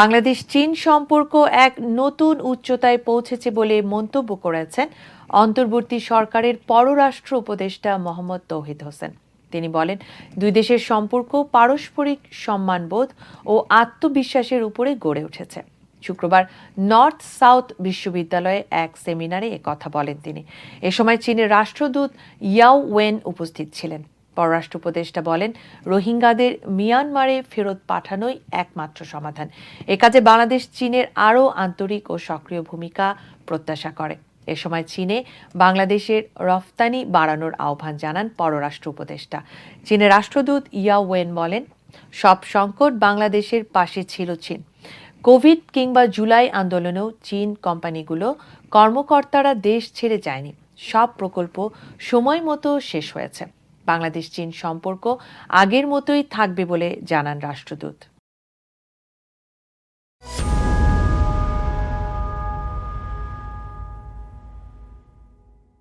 বাংলাদেশ চীন সম্পর্ক এক নতুন উচ্চতায় পৌঁছেছে বলে মন্তব্য করেছেন অন্তর্বর্তী সরকারের পররাষ্ট্র উপদেষ্টা মোহাম্মদ তৌহিদ হোসেন। তিনি বলেন, দুই দেশের সম্পর্ক পারস্পরিক সম্মানবোধ ও আত্মবিশ্বাসের উপরে গড়ে উঠেছে। শুক্রবার নর্থ সাউথ বিশ্ববিদ্যালয়ে এক সেমিনারে কথা বলেন তিনি। এ সময় চীনের রাষ্ট্রদূত ইয়াও ওয়েন উপস্থিত ছিলেন। পররাষ্ট্র উপদেষ্টা বলেন, রোহিঙ্গাদের মিয়ানমারে ফেরত পাঠানোই একমাত্র সমাধান। এ কাজে বাংলাদেশ চীনের আরও আন্তরিক ও সক্রিয় ভূমিকা প্রত্যাশা করে। এ সময় চীনে বাংলাদেশের রফতানি বাড়ানোর আহ্বান জানান পররাষ্ট্র উপদেষ্টা চীনের রাষ্ট্রদূত ইয়া ওয়েন বলেন, সব সংকট বাংলাদেশের পাশে ছিল চীন। কোভিড কিংবা জুলাই আন্দোলনেও চীন কোম্পানিগুলো কর্মকর্তারা দেশ ছেড়ে যায়নি। সব প্রকল্প সময় মতো শেষ হয়েছে। বাংলাদেশ চীন সম্পর্ক আগের মতোই থাকবে বলে জানান রাষ্ট্রদূত।